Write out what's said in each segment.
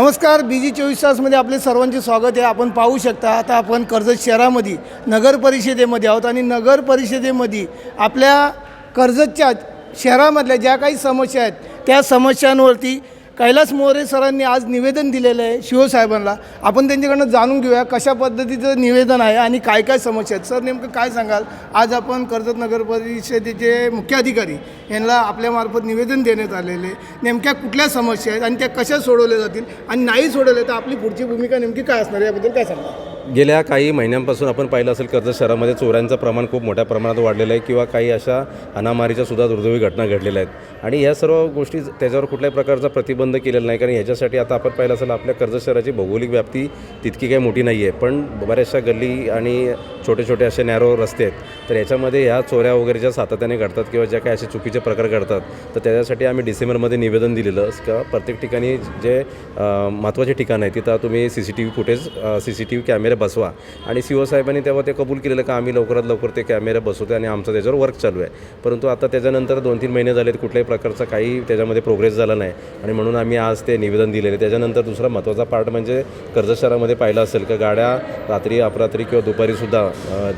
नमस्कार बी जी चोवीस तासमध्ये आपले सर्वांचे स्वागत आहे. आपण पाहू शकता आता आपण कर्जत शहरामध्ये नगर परिषदेमध्ये आहोत आणि नगर परिषदेमध्ये आपल्या कर्जतच्या शहरामधल्या ज्या काही समस्या आहेत त्या समस्यांवरती कैलास मोरे सरांनी आज निवेदन दिलेलं आहे शिवसाहेबांना. आपण त्यांच्याकडनं जाणून घेऊया कशा पद्धतीचं निवेदन आहे आणि काय काय समस्या आहेत. सर नेमकं काय सांगाल? आज आपण कर्जत नगर परिषदेचे मुख्य अधिकारी यांना आपल्यामार्फत निवेदन देण्यात आलेले नेमक्या कुठल्या समस्या आहेत आणि त्या कशा सोडवल्या जातील आणि नाही सोडवल्या तर आपली पुढची भूमिका नेमकी काय असणार याबद्दल काय सांगा गेल्या काही महिन्यांपासून आपण पाहिलं असेल कर्जत शहरामध्ये चोऱ्यांचं प्रमाण खूप मोठ्या प्रमाणात वाढलेलं आहे किंवा काही अशा अनामारीच्या सुद्धा दुर्दैवी घटना घडलेल्या आहेत. आणि या सर्व गोष्टी त्याच्यावर कुठल्याही प्रकारचा प्रतिबंध केलेला नाही. कारण ह्याच्यासाठी आता आपण पाहिलं असेल आपल्या कर्जत शहराची भौगोलिक व्याप्ती तितकी काही मोठी नाही आहे पण बऱ्याचशा गल्ली आणि छोटे छोटे असे नॅरो रस्ते आहेत. तर याच्यामध्ये ह्या चोऱ्या वगैरे ज्या सातत्याने घडतात किंवा ज्या काही असे चुकीचे प्रकार घडतात तर त्याच्यासाठी आम्ही डिसेंबरमध्ये निवेदन दिलेलं. का प्रत्येक ठिकाणी जे महत्त्वाचे ठिकाण आहे तिथं तुम्ही C C T V footage C C T V कॅमेरे बसवा. आणि सी ओ साहेबांनी तेव्हा ते कबूल केलेलं का आम्ही लवकरात लवकर ते कॅमेरे बसवतो आणि आमचं त्याच्यावर वर्क चालू आहे. परंतु आता त्याच्यानंतर दोन तीन महिने झालेत कुठल्याही प्रकारचा काही त्याच्यामध्ये प्रोग्रेस झाला नाही. आणि म्हणून आम्ही आज ते निवेदन दिलेले त्याच्यानंतर दुसरा महत्त्वाचा पार्ट म्हणजे कर्ज शहरामध्ये पाहिलं असेल का गाड्या रात्री अपरात्री किंवा दुपारीसुद्धा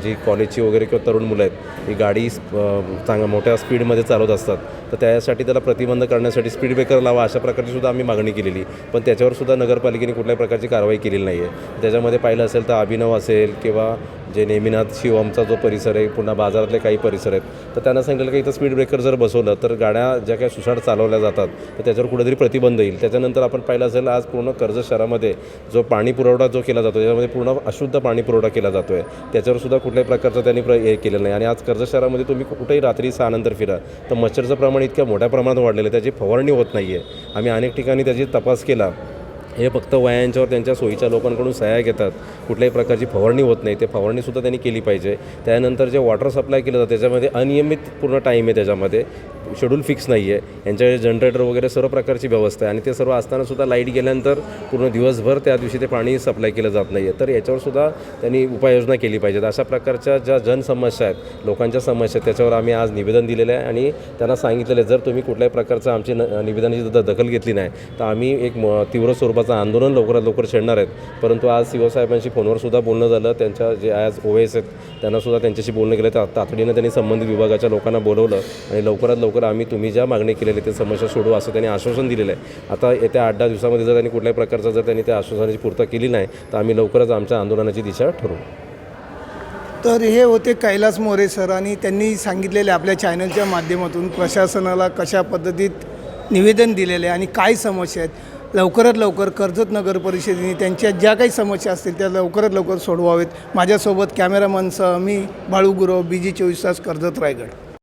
जी कॉलेजची वगैरे किंवा तरुण मुलं आहेत ही गाडी चांगल्या मोठ्या स्पीडमध्ये चालवत असतात तर त्यासाठी त्याला प्रतिबंध करण्यासाठी स्पीड ब्रेकर लावा अशा प्रकारची सुद्धा आम्ही मागणी केलेली. पण त्याच्यावर सुद्धा नगरपालिकेने कुठल्याही प्रकारची कारवाई केलेली नाही आहे त्याच्यामध्ये पाहिलं असेल तर अभिनव असेल किंवा जे नेमिनाथ शिवमचा जो परिसर आहे पुन्हा बाजारातले काही परिसर आहेत तर त्यांना सांगितलं की इथं स्पीड ब्रेकर जर बसवलं तर गाड्या ज्या काही सुसाट चालवल्या जातात तर त्याच्यावर कुठेतरी प्रतिबंध येईल. त्याच्यानंतर आपण पाहिलं असेल आज पूर्ण कर्जत शहरामध्ये जो पाणी पुरवठा जो केला जातो त्याच्यामध्ये पूर्ण अशुद्ध पाणी पुरवठा केला जातो आहे त्याच्यावर सुद्धा कुठल्याही प्रकारचं त्यांनी प्र हे केलेलं नाही. आणि आज कर्जत शहरामध्ये तुम्ही कुठेही रात्री सहानंतर फिरा तर मच्छरचं प्रमाण इतक्या मोठ्या प्रमाणात वाढलेलं आहे. त्याची फवारणी होत नाही आहे आम्ही अनेक ठिकाणी त्याची तपास केला. हे फक्त वयांच्यावर त्यांच्या सोयीच्या लोकांकडून सह्या घेतात. कुठल्याही प्रकारची फवारणी होत नाही. ते फवारणीसुद्धा त्यांनी केली पाहिजे. त्यानंतर जे वॉटर सप्लाय केलं जातं त्याच्यामध्ये अनियमित पूर्ण टाईम आहे त्याच्यामध्ये. शेड्यूल फिक्स नाही आहे यांच्याकडे जनरेटर वगैरे सर्व प्रकारची व्यवस्था आहे. आणि ते सर्व असतानासुद्धा लाइट गेल्यानंतर पूर्ण दिवसभर त्या दिवशी ते पाणी सप्लाय केलं जात नाही आहे तर याच्यावरसुद्धा त्यांनी उपाययोजना केली पाहिजेत. अशा प्रकारच्या ज्या जनसमस्या आहेत लोकांच्या समस्या आहेत त्याच्यावर आम्ही आज निवेदन दिलेलं आहे. आणि त्यांना सांगितलेलं आहे जर तुम्ही कुठल्याही प्रकारचं आमची न निवेदनाची दखल घेतली नाही तर आम्ही एक म तीव्र स्वरूपाचं आंदोलन लवकरात लवकर छेडणार आहेत. परंतु आज शिवसाहेबांशी फोनवरसुद्धा बोलणं झालं. त्यांच्या जे आज ओ एस आहेत त्यांनासुद्धा त्यांच्याशी बोलणं केलं. तर तातडीनं त्यांनी संबंधित विभागाच्या लोकांना बोलवलं आणि लवकरात लवकर आम्ही तुम्ही ज्या मागणी केलेली ते समस्या सोडू असं त्यांनी आश्वासन दिलेलं आहे. आता येत्या आठ दहा दिवसामध्ये जर त्यांनी कुठल्याही प्रकारचं जर त्यांनी त्या आश्वासनाची पूर्तता केली नाही तर आम्ही लवकरच आमच्या आंदोलनाची दिशा ठरवू. तर हे होते कैलास मोरे सर आणि त्यांनी सांगितलेले आपल्या चॅनलच्या माध्यमातून प्रशासनाला कशा पद्धतीत निवेदन दिलेले आहे आणि काय समस्या आहेत लवकरात लवकर कर्जत नगर परिषदेने त्यांच्या ज्या काही समस्या असतील त्या लवकरात लवकर सोडवावेत. माझ्यासोबत कॅमेरामनसह मी बाळू गुरव बी जी चोवीस तास कर्जत रायगड.